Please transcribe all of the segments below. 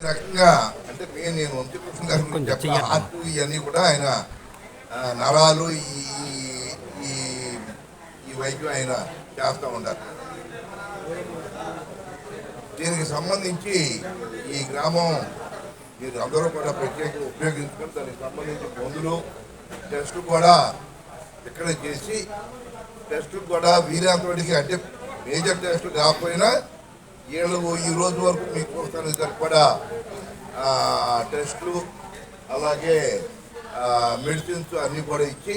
రకంగా అంటే నేను వంశకృష్ణ గారి గురించి ఇవన్నీ కూడా ఆయన నరాలు ఈ ఈ ఈ వైద్యం ఆయన చేస్తూ ఉంటారు దీనికి సంబంధించి ఈ గ్రామం మీరు అందరూ కూడా ప్రత్యేకంగా ఉపయోగించుకొని దానికి సంబంధించి మందులు టెస్టులు కూడా ఇక్కడ చేసి టెస్టులు కూడా వీరంతటికి అంటే మేజర్ టెస్టులు కాకపోయినా వీళ్ళు ఈ రోజు వరకు మీకు కోస్తాను సరిపడా టెస్టులు అలాగే మెడిసిన్స్ అన్నీ కూడా ఇచ్చి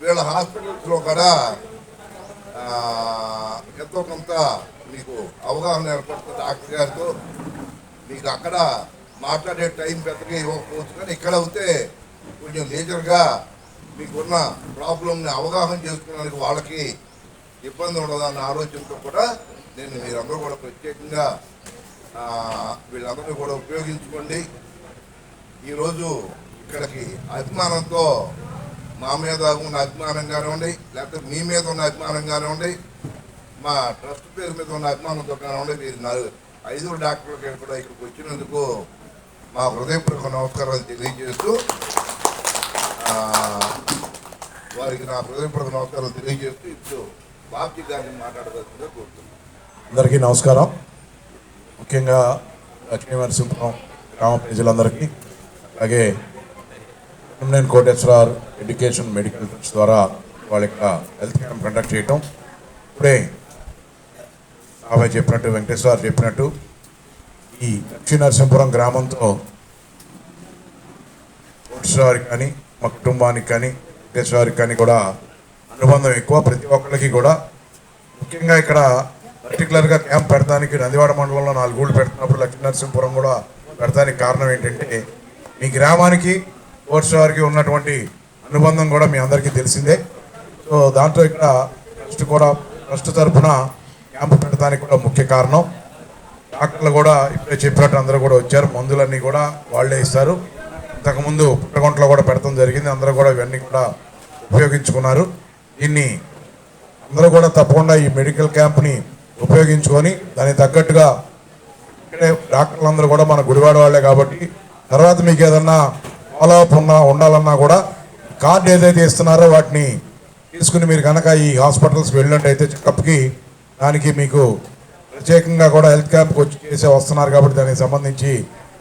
వీళ్ళ హాస్పిటల్స్లో కూడా ఎంతో కొంత మీకు అవగాహన ఏర్పడుతుంది డాక్టర్ గారితో. మీకు అక్కడ మాట్లాడే టైం పెద్దగా ఇవ్వకపోవచ్చు కానీ ఇక్కడ అయితే కొంచెం లేజర్గా మీకున్న ప్రాబ్లమ్ని అవగాహన చేసుకోవడానికి వాళ్ళకి ఇబ్బంది ఉండదు అన్న ఆలోచనతో కూడా నేను మీరందరూ కూడా ప్రత్యేకంగా వీళ్ళందరినీ కూడా ఉపయోగించుకోండి. ఈరోజు ఇక్కడికి అభిమానంతో మా మీద ఉన్న అభిమానం కానివ్వండి లేకపోతే మీ మీద ఉన్న అభిమానం కానివ్వండి మా ట్రస్ట్ పేరు మీద ఉన్న అభిమానంతో కానివ్వండి మీరు నాలుగు ఐదుగురు డాక్టర్లకి కూడా ఇక్కడికి వచ్చినందుకు మా హృదయపూర్వక నమస్కారాలు తెలియజేస్తూ వారికి నా హృదయపూర్వక నమస్కారాలు తెలియజేస్తూ ఇప్పుడు బాబ్జీ గారిని మాట్లాడవలసిందిగా కోరుతున్నాను. అందరికీ నమస్కారం. ముఖ్యంగా లక్ష్మీనరసింహం గ్రామ ప్రజలందరికీ అలాగే నేను కోటేశ్వర ఎడ్యుకేషన్ మెడికల్ ట్రస్ట్ ద్వారా వాళ్ళ యొక్క హెల్త్ క్యాంప్ కండక్ట్ చేయటం. ఇప్పుడే బాబాయ్ చెప్పినట్టు వెంకటేశ్వర చెప్పినట్టు ఈ లక్ష్మీనరసింపురం గ్రామంతో వారికి కానీ మా కుటుంబానికి కానీ వెంకటేశ్వరికి కానీ కూడా అనుబంధం ఎక్కువ. ప్రతి ఒక్కరికి కూడా ముఖ్యంగా ఇక్కడ పర్టికులర్గా క్యాంప్ పెడతానికి నందివాడ మండలంలో నాలుగు ఊళ్ళు పెడుతున్నప్పుడు లక్ష్మీనరసింహపురం కూడా పెడతానికి కారణం ఏంటంటే మీ గ్రామానికి కోర్సువారికి ఉన్నటువంటి అనుబంధం కూడా మీ అందరికీ తెలిసిందే. సో దాంట్లో ఇక్కడ ట్రస్ట్ కూడా ట్రస్ట్ తరఫున క్యాంప్ పెట్టడానికి కూడా ముఖ్య కారణం. డాక్టర్లు కూడా ఇప్పుడే చెప్పినట్టు అందరూ కూడా వచ్చారు. మందులన్నీ కూడా వాళ్ళే ఇస్తారు. ఇంతకుముందు పుట్టగుంటలో కూడా పెడతాం జరిగింది. అందరూ కూడా ఇవన్నీ కూడా ఉపయోగించుకున్నారు. దీన్ని అందరూ కూడా తప్పకుండా ఈ మెడికల్ క్యాంప్ని ఉపయోగించుకొని దానికి తగ్గట్టుగా ఇక్కడే డాక్టర్లు అందరూ కూడా మన గుడివాడ వాళ్ళే కాబట్టి తర్వాత మీకు ఏదన్నా ఫాలోఅప్ ఉన్నా ఉండాలన్నా కూడా కార్డు ఏదైతే ఇస్తున్నారో వాటిని తీసుకుని మీరు కనుక ఈ హాస్పిటల్స్కి వెళ్ళినట్టయితే చెకప్కి దానికి మీకు ప్రత్యేకంగా కూడా హెల్త్ క్యాంప్కి వచ్చి చేసే వస్తున్నారు కాబట్టి దానికి సంబంధించి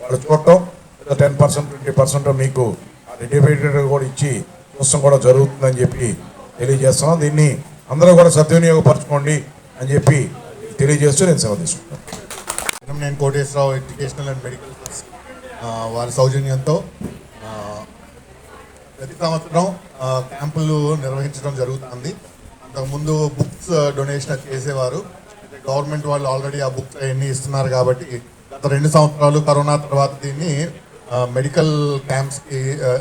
వాళ్ళు చూడటం టెన్ పర్సెంట్ ట్వంటీ పర్సెంట్ మీకు రెడీమేటెడ్ కూడా ఇచ్చి చూస్తాం కూడా జరుగుతుందని చెప్పి తెలియజేస్తున్నాం. దీన్ని అందరూ కూడా సద్వినియోగపరచుకోండి. అని చెప్పి తెలియజేస్తూ నేను సెలవు తీసుకుంటాను నేను కోటేశ్వరరావు ఎడ్యుకేషనల్ అండ్ మెడికల్ వారి సౌజన్యంతో ప్రతి సంవత్సరం క్యాంపులు నిర్వహించడం జరుగుతుంది. అంతకుముందు బుక్స్ డొనేషన్ చేసేవారు. గవర్నమెంట్ వాళ్ళు ఆల్రెడీ ఆ బుక్స్ అవన్నీ ఇస్తున్నారు కాబట్టి గత రెండు సంవత్సరాలు కరోనా తర్వాత దీన్ని మెడికల్ క్యాంప్స్కి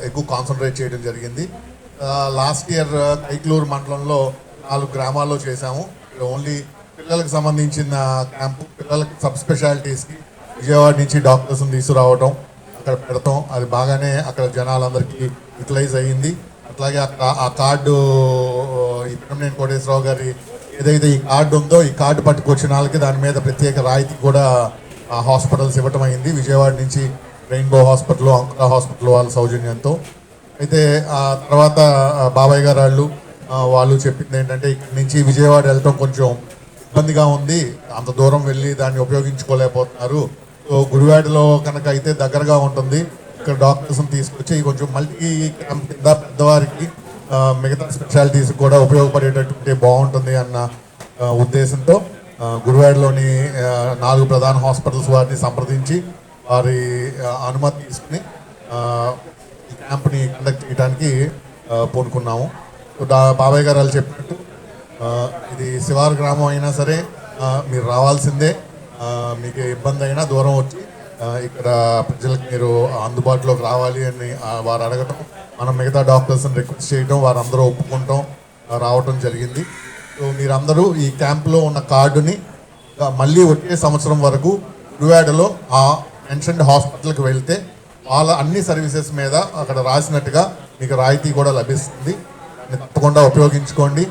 ఎక్కువ కాన్సన్ట్రేట్ చేయడం జరిగింది. లాస్ట్ ఇయర్ కైక్లూరు మండలంలో నాలుగు గ్రామాల్లో చేశాము. ఓన్లీ పిల్లలకు సంబంధించిన క్యాంపు పిల్లలకి సబ్ స్పెషాలిటీస్కి విజయవాడ నుంచి డాక్టర్స్ని తీసుకురావటం అక్కడ పెడతాం. అది బాగానే అక్కడ జనాలందరికీ యూటిలైజ్ అయ్యింది. అట్లాగే అక్కడ ఆ కార్డు ఇప్పుడు నేను కోటేశ్వరరావు గారి ఏదైతే ఈ కార్డు ఉందో ఈ కార్డు పట్టుకొచ్చిన వాళ్ళకి దాని మీద ప్రత్యేక రాయితీ కూడా హాస్పిటల్స్ ఇవ్వటం అయింది. విజయవాడ నుంచి రెయిన్బో హాస్పిటల్ అంకురా హాస్పిటల్ వాళ్ళ సౌజన్యంతో. అయితే ఆ తర్వాత బాబాయ్ గారు వాళ్ళు వాళ్ళు చెప్పింది ఏంటంటే ఇక్కడి నుంచి విజయవాడ వెళ్ళటం కొంచెం ఇబ్బందిగా ఉంది. అంత దూరం వెళ్ళి దాన్ని ఉపయోగించుకోలేకపోతున్నారు. సో గుడివాడలో కనుక అయితే దగ్గరగా ఉంటుంది. ఇక్కడ డాక్టర్స్ని తీసుకొచ్చి కొంచెం మల్టీ క్యాంప్ కింద పెద్దవారికి మిగతా స్పెషాలిటీస్ కూడా ఉపయోగపడేటట్టు బాగుంటుంది అన్న ఉద్దేశంతో గుడివాడలోని నాలుగు ప్రధాన హాస్పిటల్స్ వారిని సంప్రదించి వారి అనుమతి తీసుకుని ఈ క్యాంప్ని కండక్ట్ చేయడానికి పూనుకున్నాము. బాబాయ్ గారు వాళ్ళు చెప్పినట్టు ఇది శివారు గ్రామం అయినా సరే మీరు రావాల్సిందే. మీకు ఇబ్బంది అయినా దూరం వచ్చి ఇక్కడ ప్రజలకు మీరు అందుబాటులోకి రావాలి అని వారు అడగటం మనం మిగతా డాక్టర్స్ని రిక్వెస్ట్ చేయటం వారందరూ ఒప్పుకుంటాం రావటం జరిగింది. సో మీరందరూ ఈ క్యాంప్లో ఉన్న కార్డుని మళ్ళీ వచ్చే సంవత్సరం వరకు గుడివాడలో ఆ మెన్షన్డ్ హాస్పిటల్కి వెళ్తే వాళ్ళ అన్ని సర్వీసెస్ మీద అక్కడ రాసినట్టుగా మీకు రాయితీ కూడా లభిస్తుంది. తప్పకుండా ఉపయోగించుకోండి.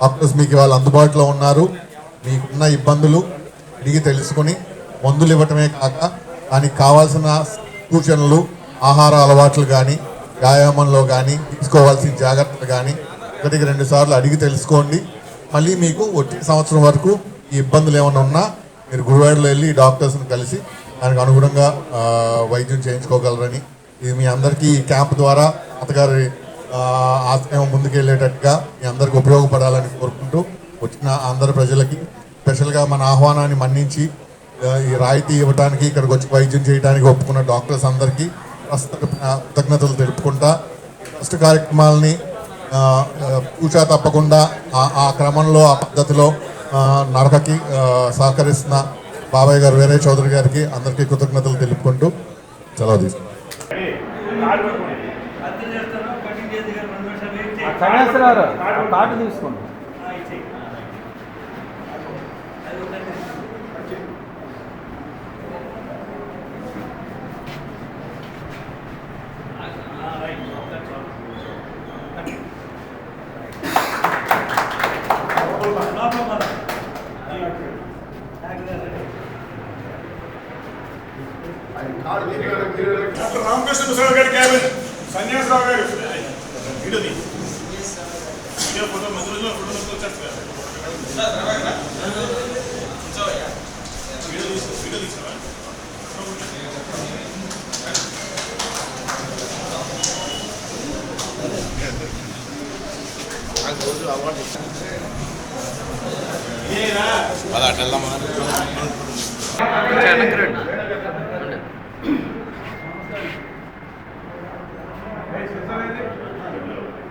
డాక్టర్స్ మీకు ఇవాళ అందుబాటులో ఉన్నారు. మీకున్న ఇబ్బందులు అడిగి తెలుసుకొని మందులు ఇవ్వటమే కాక దానికి కావాల్సిన సూచనలు ఆహార అలవాట్లు కానీ వ్యాయామంలో కానీ తీసుకోవాల్సిన జాగ్రత్తలు కానీ ఒకటికి రెండు సార్లు అడిగి తెలుసుకోండి. మళ్ళీ మీకు వచ్చే సంవత్సరం వరకు ఈ ఇబ్బందులు ఏమైనా ఉన్నా మీరు గురువాడలో వెళ్ళి డాక్టర్స్ని కలిసి దానికి అనుగుణంగా వైద్యం చేయించుకోగలరని. ఇది మీ అందరికీ ఈ క్యాంప్ ద్వారా అత్తగారి ఆశయం ముందుకెళ్ళేటట్టుగా మీ అందరికి ఉపయోగపడాలని కోరుకుంటూ వచ్చిన అందరి ప్రజలకి స్పెషల్గా మన ఆహ్వానాన్ని మన్నించి ఈ రాయితీ ఇవ్వడానికి ఇక్కడికి వచ్చి వైద్యం చేయడానికి ఒప్పుకున్న డాక్టర్స్ అందరికీ ప్రస్తుత కృతజ్ఞతలు తెలుపుకుంటా ఫస్ట్ కార్యక్రమాలని ఆ, పూచా తప్పకుండా ఆ- ఆ క్రమంలో ఆ పద్ధతిలో నడకకి సహకరిస్తున్న బాబాయ్ గారు వేరే చౌదరి గారికి అందరికీ కృతజ్ఞతలు తెలుపుకుంటూ సెలవు తీసుకుంటాం సన్యాసరారు కార్డు తీసుకోండి. రామకృష్ణ గారి క్యాబిన్ సన్యాసరావు గారు వీడియోది. అదట్టెల్దామా వెనక్కి రండి Hey, so sorry.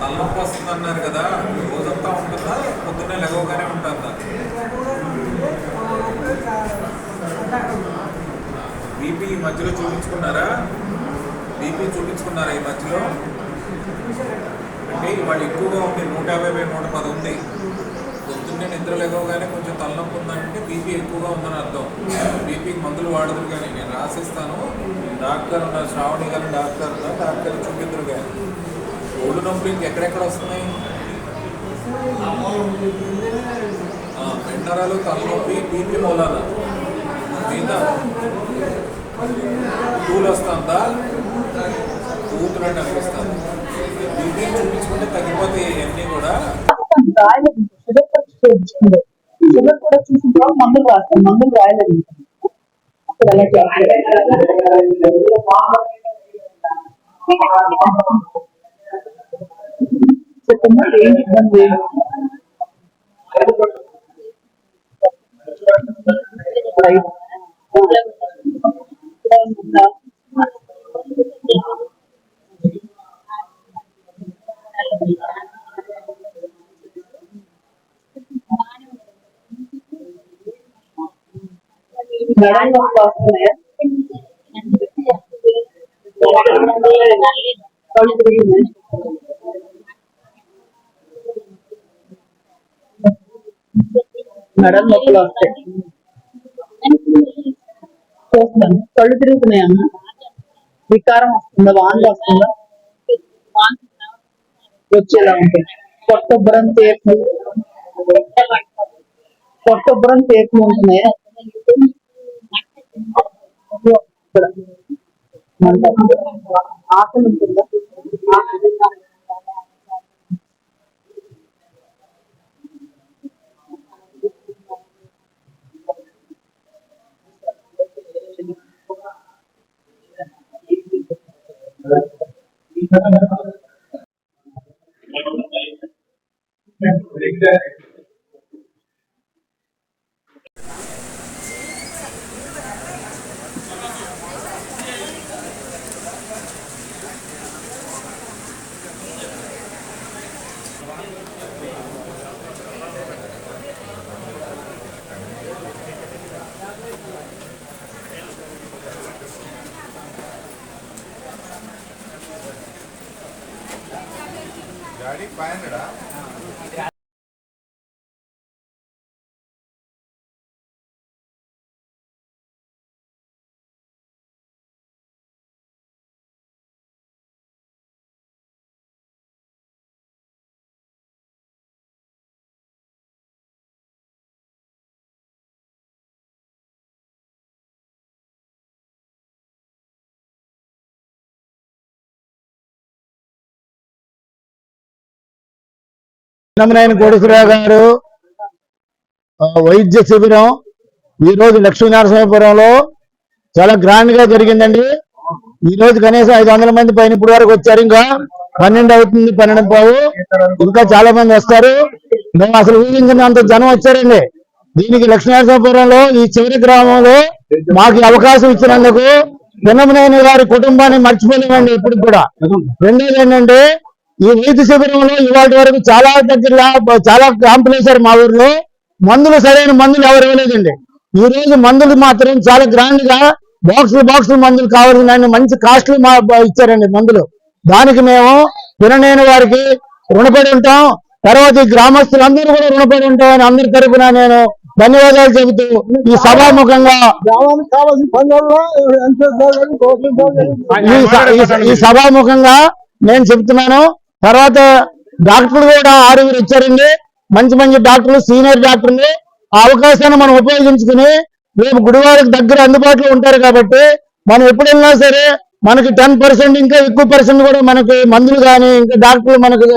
తలనొప్పి వస్తుంది అన్నారు కదా రోజంతా ఉంటుందా? పొద్దున్నే లెగవగానే ఉంటుందా? బీపీ ఈ మధ్యలో చూపించుకున్నారా? బీపీ చూపించుకున్నారా ఈ మధ్యలో? అంటే వాళ్ళు ఎక్కువగా ఉంది నూట యాభై బై నూట పది ఉంది. పొద్దున్నే నిద్ర లెగవగానే కొంచెం తలనొప్పి ఉందంటే బీపీ ఎక్కువగా ఉందని అర్థం. బీపీకి మందులు వాడదు కానీ నేను రాసిస్తాను. డాక్టర్ ఉన్నారు శ్రావణి గారు డాక్టర్ ఉన్నారు డాక్టర్ చూపిద్దరు గారు. ఒళ్ళు నొప్పులు ఇంకెక్కడెక్కడ వస్తున్నాయి? పెండరాలు తలనొప్పి బీపీ మూలాల. మీద టూల్ వస్తుందా? ఊతున్నట్టు అనిపిస్తుంది బీపీ చూపించుకుంటే తగ్గిపోతాయి ఇవన్నీ కూడా. రాయలేదు షుగర్ కూడా చూసిన మందులు రాస్తాం మందులు రాయలేదు అప్పుడు అలా చెప్పమ్మా ఏం ఇబ్బంది మేడం నొప్పి వస్తున్నాయా నొప్పులు వస్తాయి చూస్తాను కళ్ళు తిరుగుతున్నాయమ్మా వికారం వస్తుందా? వాంతి వస్తుందా? వచ్చేలా ఉంటుంది పొట్టొబ్బరం తేపు పొట్టొబ్బరం తేపు ఉంటున్నాయా? ఇక్కడ. మంట. ఆకలి ఉంటుందా చిన్నమనేని కోటేశ్వరరావు గారు వైద్య శిబిరం ఈ రోజు లక్ష్మీనరసింహపురంలో చాలా గ్రాండ్గా జరిగిందండి. ఈ రోజు కనీసం ఐదు వందల మంది పైన ఇప్పుడు వరకు వచ్చారు. ఇంకా పన్నెండు అవుతుంది పన్నెండు పావు. ఇంకా చాలా మంది వస్తారు. మేము అసలు ఊహించినంత జనం వచ్చారండి. దీనికి లక్ష్మీనరసింహపురంలో ఈ చివరి గ్రామంలో మాకు అవకాశం ఇచ్చినందుకు చిన్నమనేని గారి కుటుంబాన్ని మర్చిపోలేమండి ఇప్పుడు కూడా. రెండోది ఏంటంటే ఈ వైద్య శిబిరంలో ఇవాటి వరకు చాలా దగ్గర చాలా క్యాంపులు వేశారు మా ఊర్లో. మందులు సరైన మందులు ఎవరు ఇవ్వలేదండి. ఈ రోజు మందులు మాత్రం చాలా గ్రాండ్గా బాక్సులు బాక్సులు మందులు కావాల్సిన మంచి కాస్ట్లీ మా ఇచ్చారండి మందులు. దానికి మేము విననేని వారికి రుణపడి ఉంటాం. తర్వాత ఈ గ్రామస్తులందరూ కూడా రుణపడి ఉంటామని అందరి తరపున నేను ధన్యవాదాలు చెబుతూ ఈ సభాముఖంగా ఈ సభాముఖంగా నేను చెప్తున్నాను తర్వాత డాక్టర్లు కూడా ఆరుగురు ఇచ్చారండి. మంచి మంచి డాక్టర్లు సీనియర్ డాక్టర్లు. ఆ అవకాశాన్ని మనం ఉపయోగించుకుని రేపు గుడివారికి దగ్గర అందుబాటులో ఉంటారు కాబట్టి మనం ఎప్పుడు వెళ్ళినా సరే మనకి టెన్ పర్సెంట్ ఇంకా ఎక్కువ పర్సెంట్ కూడా మనకి మందులు కానీ ఇంకా డాక్టర్లు మనకి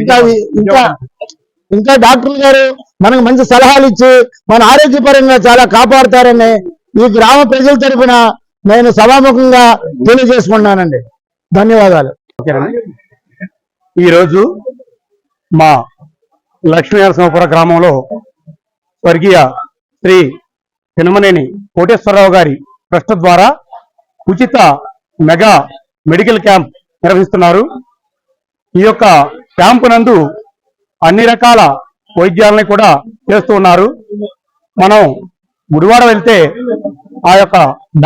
ఇంకా ఇంకా ఇంకా డాక్టర్లు గారు మనకు మంచి సలహాలు ఇచ్చి మన ఆరోగ్యపరంగా చాలా కాపాడుతారని ఈ గ్రామ ప్రజల తరపున నేను సభాముఖంగా తెలియజేసుకుంటున్నానండి. ధన్యవాదాలు. ఈరోజు మా లక్ష్మీనరసింహపుర గ్రామంలో స్వర్గీయ శ్రీ తినమనేని కోటేశ్వరరావు గారి ట్రస్ట్ ద్వారా ఉచిత మెగా మెడికల్ క్యాంప్ నిర్వహిస్తున్నారు. ఈ యొక్క క్యాంపు నందు అన్ని రకాల వైద్యాలని కూడా చేస్తూ ఉన్నారు. మనం గుడివాడ వెళ్తే ఆ యొక్క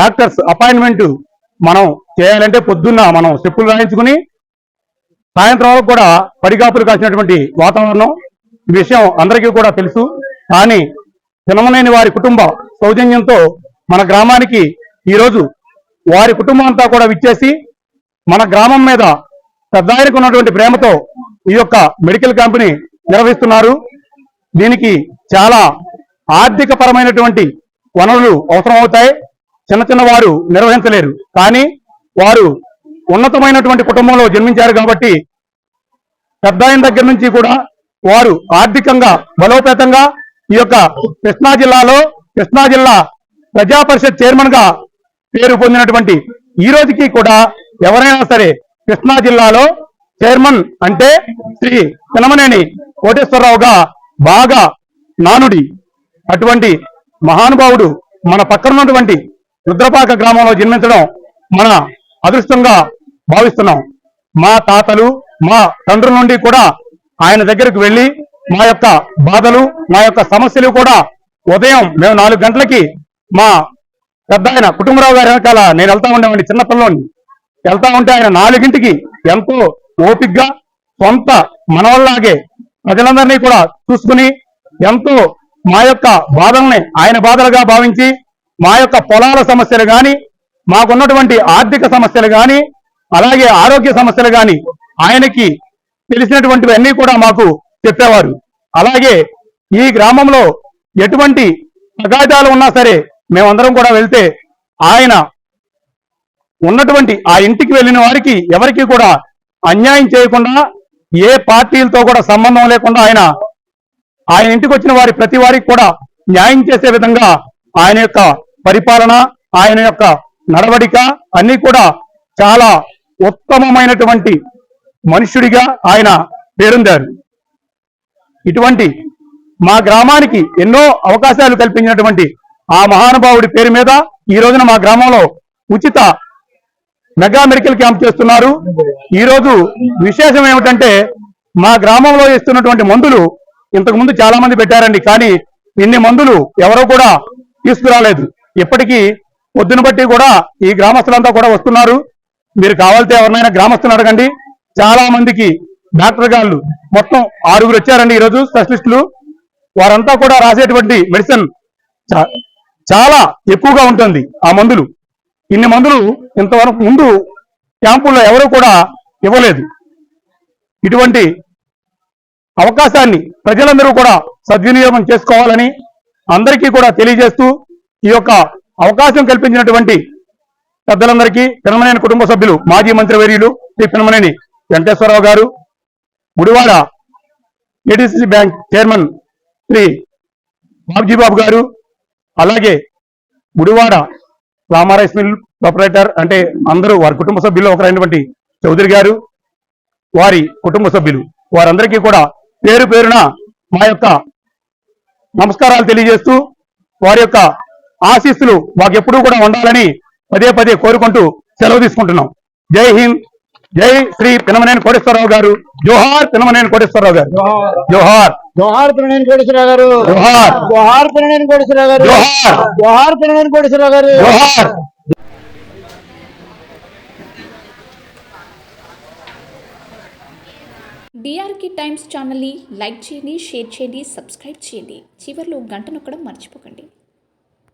డాక్టర్స్ అపాయింట్మెంట్ మనం చేయాలంటే పొద్దున్న మనం స్టెప్పులు రాయించుకుని సాయంత్రం వరకు కూడా పడిగాపులు కాసినటువంటి వాతావరణం ఈ విషయం అందరికీ కూడా తెలుసు. కానీ తినమనేని వారి కుటుంబ సౌజన్యంతో మన గ్రామానికి ఈరోజు వారి కుటుంబం అంతా కూడా విచ్చేసి మన గ్రామం మీద పెద్ద ఆయనకు ఉన్నటువంటి ప్రేమతో ఈ యొక్క మెడికల్ క్యాంపుని నిర్వహిస్తున్నారు. దీనికి చాలా ఆర్థిక పరమైనటువంటి వనరులు అవసరం అవుతాయి చిన్న చిన్న వారు నిర్వహించలేరు. కానీ వారు ఉన్నతమైనటువంటి కుటుంబంలో జన్మించారు కాబట్టి పెద్ద దగ్గర నుంచి కూడా వారు ఆర్థికంగా బలోపేతంగా ఈ యొక్క కృష్ణా జిల్లాలో కృష్ణా జిల్లా ప్రజా పరిషత్ చైర్మన్గా పేరు పొందినటువంటి ఈ రోజుకి కూడా ఎవరైనా సరే కృష్ణా జిల్లాలో చైర్మన్ అంటే శ్రీ పినమనేని కోటేశ్వరరావుగా బాగా నానుడి అటువంటి మహానుభావుడు మన పక్కన ఉన్నటువంటి రుద్రపాక గ్రామంలో జన్మించడం మన అదృష్టంగా భావిస్తున్నాం. మా తాతలు మా తండ్రుల నుండి కూడా ఆయన దగ్గరకు వెళ్ళి మా యొక్క బాధలు మా యొక్క సమస్యలు కూడా ఉదయం మేము నాలుగు గంటలకి మా పెద్ద ఆయన కుటుంబరావు గారి వెనకాల నేను వెళ్తా ఉండేవాడిని చిన్నపిల్లోని వెళ్తా ఉంటే ఆయన నాలుగింటికి ఎంతో ఓపిగ్గా సొంత మనవల్లాగే ప్రజలందరినీ కూడా చూసుకుని ఎంతో మా యొక్క బాధల్ని ఆయన బాధలుగా భావించి మా యొక్క పొలాల సమస్యలు కానీ మాకున్నటువంటి ఆర్థిక సమస్యలు కానీ అలాగే ఆరోగ్య సమస్యలు కానీ ఆయనకి తెలిసినటువంటివన్నీ కూడా మాకు చెప్పేవారు. అలాగే ఈ గ్రామంలో ఎటువంటి అగాధాలు ఉన్నా సరే మేమందరం కూడా వెళ్తే ఆయన ఉన్నటువంటి ఆ ఇంటికి వెళ్ళిన వారికి ఎవరికి కూడా అన్యాయం చేయకుండా ఏ పార్టీలతో కూడా సంబంధం లేకుండా ఆయన ఆయన ఇంటికి వచ్చిన వారి ప్రతి వారికి కూడా న్యాయం చేసే విధంగా ఆయన యొక్క పరిపాలన ఆయన యొక్క నడవడిక అన్ని కూడా చాలా ఉత్తమమైనటువంటి మనుష్యుడిగా ఆయన పేరొందారు. ఇటువంటి మా గ్రామానికి ఎన్నో అవకాశాలు కల్పించినటువంటి ఆ మహానుభావుడి పేరు మీద ఈ రోజున మా గ్రామంలో ఉచిత మెగా మెడికల్ క్యాంప్ చేస్తున్నారు. ఈ రోజు విశేషం ఏమిటంటే మా గ్రామంలో ఇస్తున్నటువంటి మందులు ఇంతకు ముందు చాలా మంది పెట్టారండి. కానీ ఇన్ని మందులు ఎవరో కూడా తీసుకురాలేదు. ఇప్పటికీ పొద్దున బట్టి కూడా ఈ గ్రామస్తులంతా కూడా వస్తున్నారు. మీరు కావాలితే ఎవరినైనా గ్రామస్తులు అడగండి. చాలా మందికి డాక్టర్ గారు మొత్తం ఆరుగురు వచ్చారండి ఈరోజు స్పెషలిస్టులు. వారంతా కూడా రాసేటువంటి మెడిసిన్ చాలా ఎక్కువగా ఉంటుంది ఆ మందులు. ఇన్ని మందులు ఇంతవరకు ముందు క్యాంపుల్లో ఎవరు కూడా ఇవ్వలేదు. ఇటువంటి అవకాశాన్ని ప్రజలందరూ కూడా సద్వినియోగం చేసుకోవాలని అందరికీ కూడా తెలియజేస్తూ ఈ యొక్క అవకాశం కల్పించినటువంటి పెద్దలందరికీ పినమనేని కుటుంబ సభ్యులు మాజీ మంత్రివర్యులు Shri Pinamaneni Venkateswararao garu Gudivada ADC bank chairman Shri Babji Babu garu అలాగే గుడివాడ రామారైస్ మిల్ ప్రొపరేటర్ అంటే అందరూ వారి కుటుంబ సభ్యులు ఒకరైనటువంటి చౌదరి గారు వారి కుటుంబ సభ్యులు. వారందరికీ కూడా పేరు పేరున మా యొక్క నమస్కారాలు తెలియజేస్తూ వారి యొక్క ఆశీస్సులు మాకు ఎప్పుడూ కూడా ఉండాలని పదే పదే కోరుకుంటూ సెలవు తీసుకుంటున్నాం. జై హింద్ జై శ్రీ పినమనేని కోటేశ్వరరావు గారు. జోహార్ పినమనేని కోటేశ్వరరావు గారు. జోహార్. జోహార్ పిననేని కోటేశ్వరరావు గారు. జోహార్. జోహార్ పిననేని కోటేశ్వరరావు గారు. జోహార్. జోహార్ పిననేని కోటేశ్వరరావు గారు. జోహార్. డిఆర్కి టైమ్స్ ఛానల్ని లైక్ చేయండి షేర్ చేయండి సబ్స్క్రైబ్ చేయండి. చివరిలో గంట నొక్కడం మర్చిపోకండి.